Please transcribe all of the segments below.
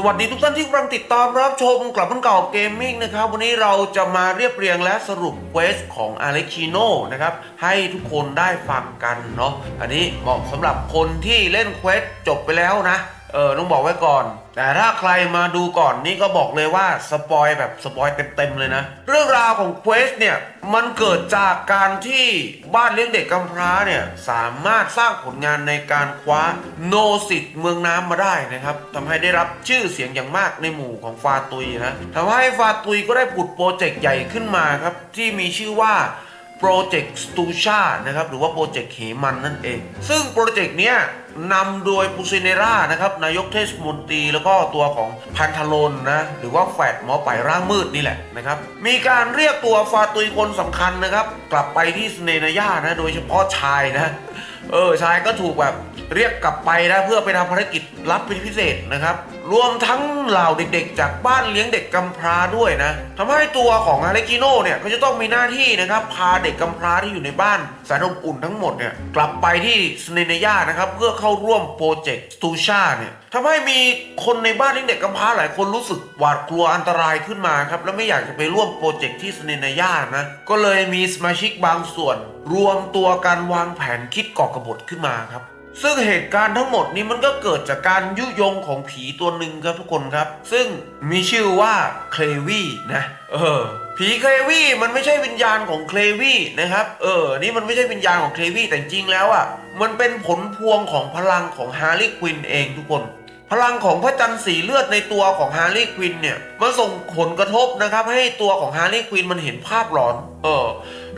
สวัสดีทุกท่านที่กำลังติดตามรับชมกลับมันเก่าเกมมิ่งนะครับ วันนี้เราจะมาเรียบเรียงและสรุปเควสของอ l e กชิโนนะครับ ให้ทุกคนได้ฟังกันเนาะอันนี้เหมาะสำหรับคนที่เล่นเควสจบไปแล้วนะ เออต้องบอกไว้ก่อน แต่ถ้าใครมาดูก่อนนี่ก็บอกเลยว่าสปอยแบบสปอยเต็มๆเลยนะ เรื่องราวของเควสเนี่ย มันเกิดจากการที่บ้านเลี้ยงเด็กกำพร้าเนี่ย สามารถสร้างผลงานในการคว้าโนสิตเมืองน้ำมาได้นะครับทำให้ได้รับชื่อเสียงอย่างมากในหมู่ของฟาตุยนะทำให้ฟาตุยก็ได้ผุดโปรเจกต์ใหญ่ขึ้นมาครับ ที่มีชื่อว่าโปรเจกต์สตูชานะครับหรือว่าโปรเจกต์เหมันนั่นเอง ซึ่งโปรเจกต์เนี้ย นำโดยปูซิเนร่านะครับนายกเทศมนตรีแล้วก็ตัวของพันธลนนะหรือว่าแฟดหมอไปร่างมืดนี่แหละนะครับมีการเรียกตัวฟาตุยคนสำคัญนะครับ กลับไปที่สเนนายานะโดยเฉพาะชายนะ เออชายก็ถูกแบบเรียกกลับไปนะเพื่อไปทำภารกิจลับเป็นพิเศษนะครับ รวมทั้งเหล่าเด็กๆ จากบ้านเลี้ยงเด็กกำพร้าด้วยนะทำให้ตัวของอาเลกิโนเนี่ยก็จะต้องมีหน้าที่นะครับ พาเด็กกำพร้าที่อยู่ในบ้านแสนอบอุ่นทั้งหมดเนี่ยกลับไปที่สเนเนยานะครับเพื่อเข้าร่วมโปรเจกต์สตูชาเนี่ยทำให้มีคนในบ้านเลี้ยงเด็กกำพร้าหลายคนรู้สึกหวาดกลัวอันตรายขึ้นมาครับแล้วไม่อยากจะไปร่วมโปรเจกต์ที่สเนเนยานะก็เลยมีสมาชิกบางส่วน รวมตัวกันวางแผนคิดก่อกบฏขึ้นมาครับ ซึ่งเหตุการณ์ทั้งหมดนี้มันก็เกิดจากการยุยงของผีตัวหนึ่งครับทุกคนครับ ซึ่งมีชื่อว่าเคลวี่นะเออผีเคลวี่มันไม่ใช่วิญญาณของเคลวี่นะครับ เออ นี่มันไม่ใช่วิญญาณของเคลวี่แต่จริงแล้วอะ มันเป็นผลพวงของพลังของฮาร์ลีควินเองทุกคน พลังของพระจันทร์สีเลือดในตัวของฮาร์ลีควินเนี่ยมันส่งผลกระทบนะครับ ให้ตัวของฮาร์ลีควินมันเห็นภาพหลอน เออ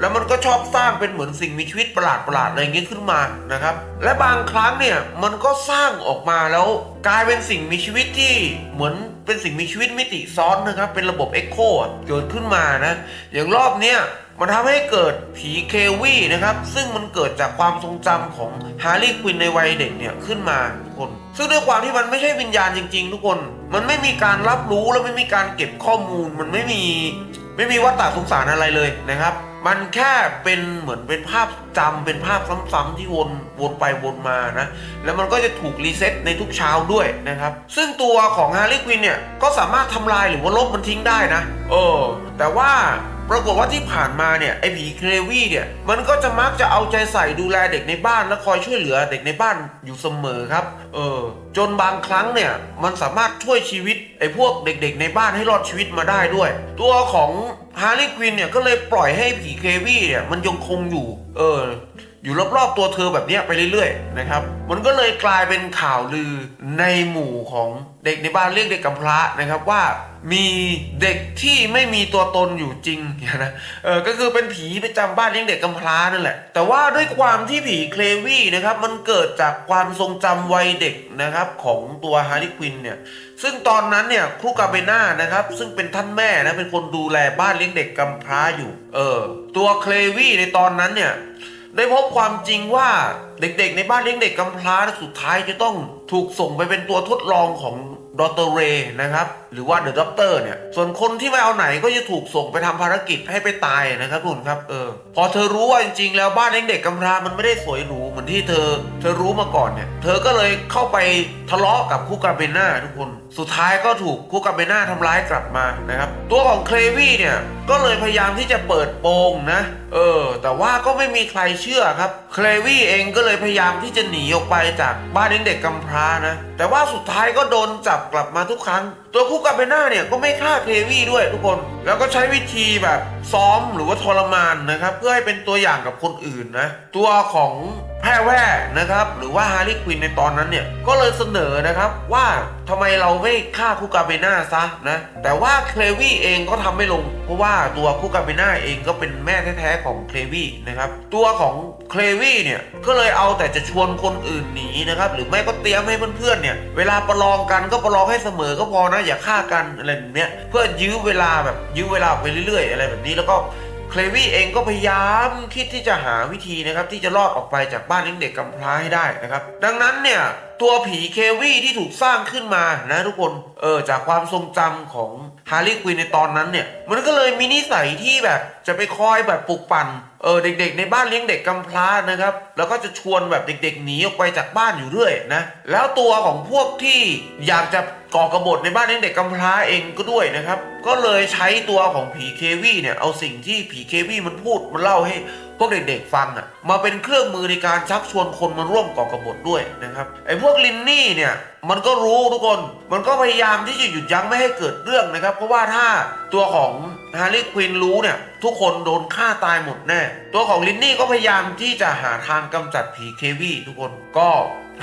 แล้วมันก็ชอบสร้างเป็นเหมือนสิ่งมีชีวิตประหลาดประหลาดๆอะไรเงี้ยขึ้นมานะครับ และบางครั้งเนี่ยมันก็สร้างออกมาแล้วกลายเป็นสิ่งมีชีวิตที่เหมือนเป็นสิ่งมีชีวิตมิติซ้อนนะครับ เป็นระบบเอ็กโคเกิดขึ้นมานะ อย่างรอบเนี้ย มันทำให้เกิดผีเควี่นะครับ ซึ่งมันเกิดจากความทรงจำของฮาร์ลีควินในวัยเด็กเนี่ยขึ้นมาทุกคน ซึ่งด้วยความที่มันไม่ใช่วิญญาณจริง ๆ ทุกคน มันไม่มีการรับรู้แล้วไม่มีการเก็บข้อมูล มันไม่มีไม่มีวัตตาสงสารอะไรเลยนะครับ มันแค่เป็นเหมือนเป็นภาพจำเป็นภาพซ้ำๆที่วนวนไปวนมานะ แล้วมันก็จะถูกรีเซ็ตในทุกเช้าด้วยนะครับ ซึ่งตัวของฮาร์ลีควินเนี่ยก็สามารถทำลายหรือว่าลบมันทิ้งได้นะ เออ แต่ว่า ปรากฏว่าที่ผ่านมาเนี่ยไอ้ผีเครวี่เนี่ยมันก็จะมักจะเอาใจใส่ดูแลเด็กในบ้านและคอยช่วยเหลือเด็กในบ้านอยู่เสมอครับ เออ จนบางครั้งเนี่ยมันสามารถช่วยชีวิตไอ้พวกเด็กๆในบ้านให้รอดชีวิตมาได้ด้วย ตัวของฮาร์ลีควินเนี่ยก็เลยปล่อยให้ผีเครวี่เนี่ยมันยังคงอยู่ เอออยู่รอบๆตัวเธอแบบนี้ไปเรื่อยๆนะครับ มันก็เลยกลายเป็นข่าวลือในหมู่ของเด็กในบ้านเรียกเด็กกำพร้านะครับว่า มีเด็กที่ไม่มีตัวตนอยู่จริงนะเออก็คือเป็นผีไประจำบ้านเลี้ยงเด็กกำพร้านั่นแหละ แต่ว่าด้วยความที่ผีเคลวี่นะครับ มันเกิดจากความทรงจำวัยเด็กนะครับของตัวฮาร์ลีควินเนี่ย ซึ่งตอนนั้นเนี่ยครูกาเบน่านะครับ ซึ่งเป็นท่านแม่นะเป็นคนดูแลบ้านเลี้ยงเด็กกำพร้าอยู่ เออ ตัวเคลวี่ในตอนนั้นเนี่ยได้พบความจริงว่าเด็กๆ ในบ้านเลี้ยงเด็กกำพร้าสุดท้ายจะต้องถูกส่งไปเป็นตัวทดลองของดรเรนะครับ หรือว่าเดอะด็อกเตอร์เนี่ย ส่วนคนที่ไม่เอาไหนก็จะถูกส่งไปทำภารกิจให้ไปตายนะครับทุกคนครับเออพอเธอรู้ว่าจริงๆ แล้วบ้านเลี้ยงเด็กกำพร้ามันไม่ได้สวยหรูเหมือนที่เธอ เธอรู้มาก่อนเนี่ย เธอก็เลยเข้าไปทะเลาะกับคู่กาเบน่าทุกคน สุดท้ายก็ถูกคู่กาเบน่าทำร้ายกลับมานะครับ ตัวของเคลวี่เนี่ยก็เลยพยายามที่จะเปิดโปงนะเออ แต่ว่าก็ไม่มีใครเชื่อครับ เคลวี่เองก็เลยพยายามที่จะหนีออกไปจากบ้านเลี้ยงเด็กกำพร้านะ แต่ว่าสุดท้ายก็โดนจับกลับมาทุกครั้ง ตัวคู่กับเบน่าเนี่ยก็ไม่ฆ่าเคลวี่ด้วยทุกคน แล้วก็ใช้วิธีแบบซ้อมหรือว่าทรมานนะครับ เพื่อให้เป็นตัวอย่างกับคนอื่นนะ ตัวของ แพรแว่นะครับหรือว่าฮาร์ลีควินในตอนนั้นเนี่ยก็เลยเสนอนะครับว่าทำไมเราไม่ฆ่าคูกาเบน่าซะนะแต่ว่าเคลวี่เองก็ทำไม่ลง เพราะว่าตัวคูกาเบน่าเองก็เป็นแม่แท้ๆของเคลวี่นะครับตัวของเคลวี่เนี่ยก็เลยเอาแต่จะชวนคนอื่นหนีนะครับหรือไม่ก็เตรียมให้เพื่อนๆเนี่ยเวลาประลองกันก็ประลองให้เสมอก็พอนะอย่าฆ่ากันอะไรแบบเนี้ยเพื่อยื้อเวลาแบบยื้อเวลาไปเรื่อยๆ อะไรแบบนี้แล้วก็ เคลวี่เองก็พยายามคิดที่จะหาวิธีนะครับที่จะรอดออกไปจากบ้านเลี้ยงเด็กกำพร้าให้ได้นะครับ ดังนั้นเนี่ยตัวผีเควี่ที่ถูกสร้างขึ้นมานะทุกคนเออจากความทรงจำของฮาร์ลีควินในตอนนั้นเนี่ย มันก็เลยมีนิสัยที่แบบจะไปคอยแบบปลุกปั่นเออเด็กๆ ในบ้านเลี้ยงเด็กกำพร้านะครับ แล้วก็จะชวนแบบเด็กๆหนีออกไปจากบ้านอยู่เรื่อยนะแล้วตัวของพวกที่อยากจะ ก่อกบฏในบ้านเลี้ยงเด็กกำพร้าเองก็ด้วยนะครับ ก็เลยใช้ตัวของผีเควีเนี่ยเอาสิ่งที่ผีเควีมันพูดมันเล่าให้พวกเด็กๆฟังอะมาเป็นเครื่องมือในการชักชวนคนมาร่วมก่อกบฏด้วยนะครับไอ้พวกลินนี่เนี่ยมันก็รู้ทุกคนมันก็พยายามที่จะหยุดยั้งไม่ให้เกิดเรื่องนะครับ เพราะว่าถ้าตัวของฮาร์ลีควินรู้เนี่ยทุกคนโดนฆ่าตายหมดแน่ ตัวของลินนี่ก็พยายามที่จะหาทางกำจัดผีเควีทุกคนก็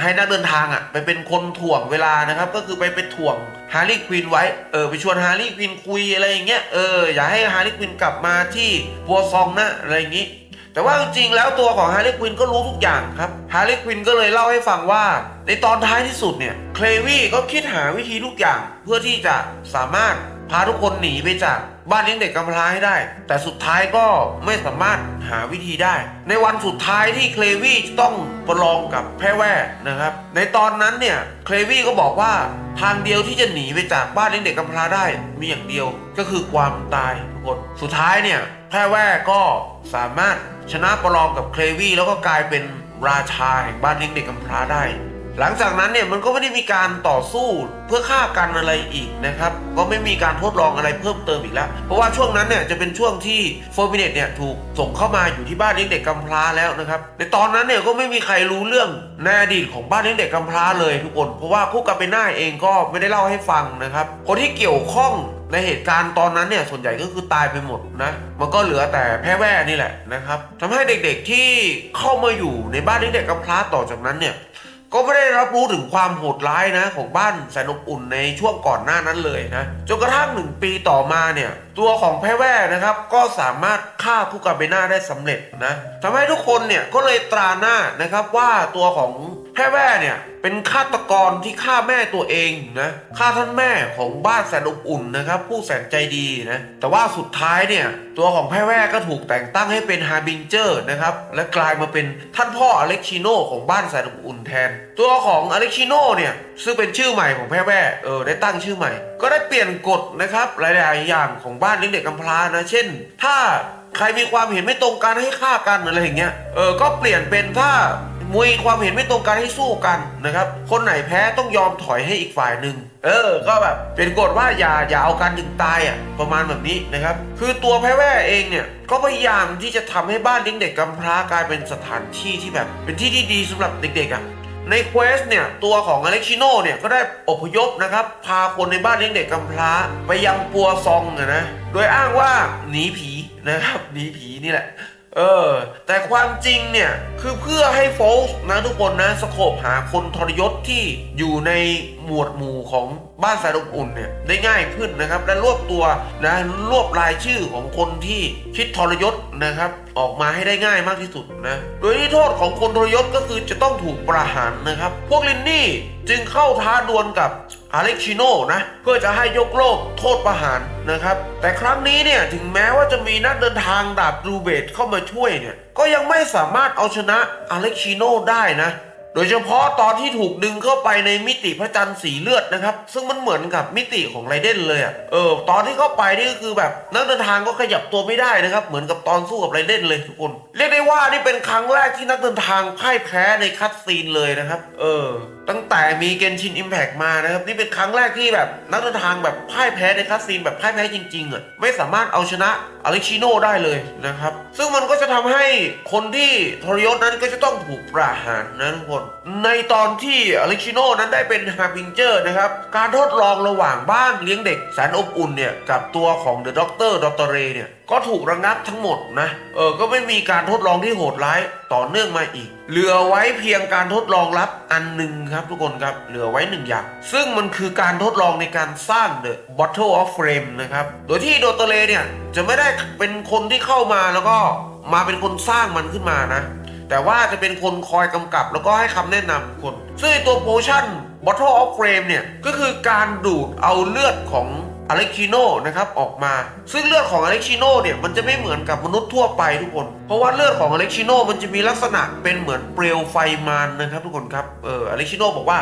ให้นักเดินทางอะไปเป็นคนถ่วงเวลานะครับ ก็คือไปไปถ่วงฮาร์ลีควินไว้เออไปชวนฮาร์ลีควินคุยอะไรอย่างเงี้ยเอออย่าให้ฮาร์ลีควินกลับมาที่บัวซองนะอะไรอย่างงี้ แต่ว่าจริงๆแล้วตัวของฮาร์ลีควินก็รู้ทุกอย่างครับฮาร์ลีควินก็เลยเล่าให้ฟังว่า ในตอนท้ายที่สุดเนี่ยเคลวี่ก็คิดหาวิธีทุกอย่างเพื่อที่จะสามารถ พาทุกคนหนีไปจากบ้านเลี้ยงเด็กกำพร้าให้ได้ แต่สุดท้ายก็ไม่สามารถหาวิธีได้ ในวันสุดท้ายที่เคลวี่ต้องประลองกับแพรแว่นะครับ ในตอนนั้นเนี่ยเคลวี่ก็บอกว่าทางเดียวที่จะหนีไปจากบ้านเลี้ยงเด็กกำพร้าได้มีอย่างเดียวก็คือความตายทุกคนสุดท้ายเนี่ยแพรแว่ก็สามารถชนะประลองกับเคลวี่แล้วก็กลายเป็นราชาแห่งบ้านเลี้ยงเด็กกำพร้าได้ หลังจากนั้นเนี่ยมันก็ไม่ได้มีการต่อสู้เพื่อฆ่ากันอะไรอีกนะครับ ก็ไม่มีการทดลองอะไรเพิ่มเติมอีกแล้ว เพราะว่าช่วงนั้นเนี่ยจะเป็นช่วงที่โฟร์มิเนตเนี่ยถูกส่งเข้ามาอยู่ที่บ้านเลี้ยงเด็กกำพร้าแล้วนะครับ ในตอนนั้นเนี่ยก็ไม่มีใครรู้เรื่องในอดีตของบ้านเลี้ยงเด็กกำพร้าเลยทุกคน เพราะว่าคู่กับเปน่าเองก็ไม่ได้เล่าให้ฟังนะครับ คนที่เกี่ยวข้องในเหตุการณ์ตอนนั้นเนี่ยส่วนใหญ่ก็คือตายไปหมดนะ มันก็เหลือแต่แพร่แว่นี่แหละนะครับทำให้เด็กๆที่เข้ามาอยู่ในบ้านเลี้ยงเด็กกำพร้าต่อจากนั้นเนี่ย ก็ไม่ได้รับรู้ถึงความโหดร้ายนะ ของบ้านแสนอบอุ่นในช่วงก่อนหน้านั้นเลยนะจนกระทั่งหนึ่งปีต่อมาเนี่ย ตัวของแพ้แว่นะครับ ก็สามารถฆ่าคุกาเบน่าได้สำเร็จนะทำให้ทุกคนเนี่ยก็เลยตราหน้านะครับว่าตัวของ แพรแว่เนี่ยเป็นฆาตกรที่ฆ่าแม่ตัวเองนะฆ่าท่านแม่ของบ้านแสนอบอุ่นนะครับผู้แสนใจดีนะแต่ว่าสุดท้ายเนี่ยตัวของแพรแว่ก็ถูกแต่งตั้งให้เป็นฮาบิงเจอร์นะครับและกลายมาเป็นท่านพ่ออเล็กชิโนของบ้านแสนอบอุ่นแทน ตัวของอเล็กชิโนเนี่ยซึ่งเป็นชื่อใหม่ของแพรแว่เออได้ตั้งชื่อใหม่ ก็ได้เปลี่ยนกฎนะครับหลาย ๆ อย่างของบ้านเลี้ยงเด็กกำพร้านะเช่น ถ้าใครมีความเห็นไม่ตรงกันให้ฆ่ากันอะไรอย่างเงี้ยเออก็เปลี่ยนเป็นถ้า มวยความเห็นไม่ตรงกันให้สู้กันนะครับ คนไหนแพ้ต้องยอมถอยให้อีกฝ่ายหนึ่งเออ ก็แบบเป็นกฎว่าอย่าอย่าเอากันถึงตายอะประมาณแบบนี้นะครับ คือตัวแพ้แว่เองเนี่ยก็พยายามที่จะทำให้บ้านเลี้ยงเด็กกำพร้ากลายเป็นสถานที่ที่แบบ เป็นที่ที่ดีสำหรับเด็กๆอะในเควสเนี่ยตัวของอเล็กชิโนเนี่ยก็ได้อพยพนะครับ พาคนในบ้านเลี้ยงเด็กกำพร้า ไปยังปัวซองนะ โดยอ้างว่าหนีผีนะครับหนีผีนี่แหละ เออ แต่ความจริงเนี่ย คือเพื่อให้โฟลส์นะทุกคนนะสโคบหาคนทรยศที่อยู่ในหมวดหมู่ของบ้านสายลมอุ่นเนี่ยได้ง่ายขึ้นนะครับ และรวบตัวนะรวบรายชื่อของคนที่คิดทรยศนะครับ ออกมาให้ได้ง่ายมากที่สุดนะ โดยที่โทษของคนทรยศก็คือจะต้องถูกประหารนะครับ พวกลินนี่จึงเข้าท้าดวลกับ อเล็กชิโนนะเพื่อจะให้ยกโลกโทษประหารนะครับ แต่ครั้งนี้เนี่ยถึงแม้ว่าจะมีนักเดินทางดาบรูเบตเข้ามาช่วยเนี่ยก็ยังไม่สามารถเอาชนะอเล็กชิโนได้นะโดยเฉพาะตอนที่ถูกดึงเข้าไปในมิติพระจันทร์สีเลือดนะครับ ซึ่งมันเหมือนกับมิติของไรเดนเลยอะ่ะเออตอนที่เข้าไปนี่ก็คือแบบนักเดินทางก็ขยับตัวไม่ได้นะครับ เหมือนกับตอนสู้กับไรเดนเลยทุกคน เรียกได้ว่านี่เป็นครั้งแรกที่นักเดินทางพ่ายแพ้ในคัตซีนเลยนะครับ เออ ตั้งแต่มีเกนชินอิมแพกมานะครับ นี่เป็นครั้งแรกที่แบบนักเดินทางแบบพ่ายแพ้ในคัตซีนแบบพ่ายแพ้จริงๆอะไม่สามารถเอาชนะอเล็กชิโนได้เลยนะครับ ซึ่งมันก็จะทำให้คนที่ทรยศนั้นก็จะต้องถูกประหารนะทุกคน ในตอนที่อเล็กชิโนนั้นได้เป็นฮาร์บิงเจอร์นะครับ การทดลองระหว่างบ้านเลี้ยงเด็กแสนอบอุ่นเนี่ยกับตัวของเดอะด็อกเตอร์ดอตเตเรเนี่ย ก็ถูกระงับทั้งหมดนะ เออ ก็ไม่มีการทดลองที่โหดร้ายต่อเนื่องมาอีก เหลือไว้เพียงการทดลองลับอันหนึ่งครับทุกคนครับ เหลือไว้หนึ่งอย่าง ซึ่งมันคือการทดลองในการสร้าง The Bottle of Flame นะครับ โดยที่โดเตเรเนี่ย จะไม่ได้เป็นคนที่เข้ามาแล้วก็มาเป็นคนสร้างมันขึ้นมานะ แต่ว่าจะเป็นคนคอยกำกับแล้วก็ให้คำแนะนำคน ซึ่งตัวโพชั่น Bottle of Flame เนี่ย ก็คือการดูดเอาเลือดของ อเล็กชิโนนะครับออกมา ซึ่งเลือดของอเล็กชิโนเนี่ยมันจะไม่เหมือนกับมนุษย์ทั่วไปทุกคน เพราะว่าเลือดของอเล็กชิโนมันจะมีลักษณะเป็นเหมือนเปลวไฟมารนะครับทุกคนครับเอออเล็กชิโนบอกว่า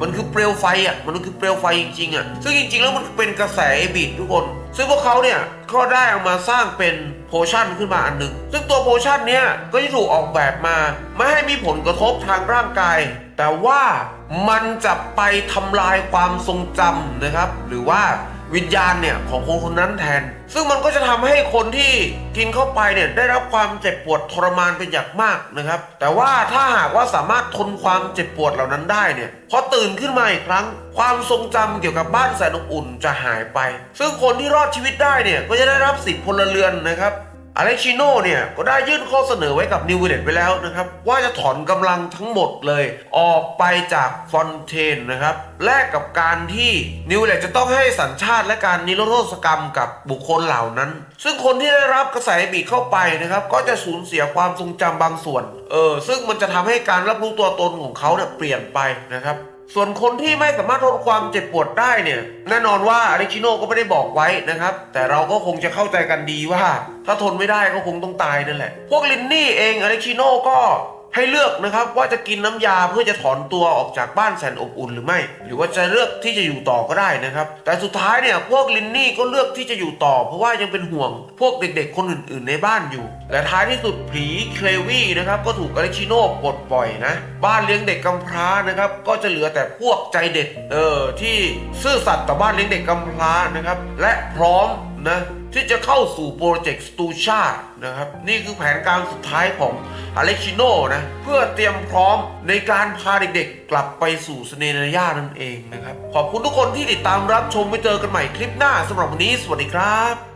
มันคือเปลวไฟอะมันคือเปลวไฟจริงๆอะซึ่งจริงๆ แล้วมันเป็นกระแสบิดทุกคน ซึ่งพวกเขาเนี่ยก็ได้เอามาสร้างเป็นโพชั่นขึ้นมาอันหนึ่งซึ่งตัวโพชั่นเนี้ยก็จะถูกออกแบบมา ไม่ให้มีผลกระทบทางร่างกาย แต่ว่ามันจะไปทำลายความทรงจำนะครับ หรือว่า วิญญาณเนี่ยของคนคนนั้นแทน ซึ่งมันก็จะทำให้คนที่กินเข้าไปเนี่ยได้รับความเจ็บปวดทรมานเป็นอย่างมากนะครับ แต่ว่าถ้าหากว่าสามารถทนความเจ็บปวดเหล่านั้นได้เนี่ยพอตื่นขึ้นมาอีกครั้ง ความทรงจำเกี่ยวกับบ้านแสนอบอุ่นจะหายไป ซึ่งคนที่รอดชีวิตได้เนี่ยก็จะได้รับสิทธิพลเรือนนะครับ อเล็กชิโน่เนี่ยก็ได้ยื่นข้อเสนอไว้กับนิวเวเลตไปแล้วนะครับ ว่าจะถอนกำลังทั้งหมดเลย ออกไปจากฟอนเทนนะครับแลกกับการที่นิวเวเลตจะต้องให้สัญชาติและการนิรโทษกรรมกับบุคคลเหล่านั้น ซึ่งคนที่ได้รับกระแสบีบเข้าไปนะครับ ก็จะสูญเสียความทรงจำบางส่วนเออซึ่งมันจะทำให้การรับรู้ตัวตนของเขาเนี่ยเปลี่ยนไปนะครับ ส่วนคนที่ไม่สามารถทนความเจ็บปวดได้เนี่ย แน่นอนว่าอาริชิโน่ก็ไม่ได้บอกไว้นะครับ แต่เราก็คงจะเข้าใจกันดีว่า ถ้าทนไม่ได้ก็คงต้องตายนั่นแหละ พวกลินนี่เองอาริชิโน่ก็ ให้เลือกนะครับว่าจะกินน้ำยาเพื่อจะถอนตัวออกจากบ้านแสนอบอุ่นหรือไม่ หรือว่าจะเลือกที่จะอยู่ต่อก็ได้นะครับ แต่สุดท้ายเนี่ยพวกลินนี่ก็เลือกที่จะอยู่ต่อ เพราะว่ายังเป็นห่วงพวกเด็กๆ คนอื่น ๆในบ้านอยู่ และท้ายที่สุดผีเคลวี่นะครับก็ถูกอาริชิโน่ปลดปล่อยนะบ้านเลี้ยงเด็กกำพร้านะครับก็จะเหลือแต่พวกใจเด็ดเออที่ซื่อสัตย์ต่อบ้านเลี้ยงเด็กกำพร้านะครับและพร้อมนะ ที่จะเข้าสู่โปรเจกต์สตูชานะครับ นี่คือแผนการสุดท้ายของอเล็กชิโนนะ เพื่อเตรียมพร้อมในการพาเด็กๆ กลับไปสู่สเนเนย่านั่นเองนะครับ ขอบคุณทุกคนที่ติดตามรับชมไว้เจอกันใหม่คลิปหน้าสำหรับวันนี้ สวัสดีครับ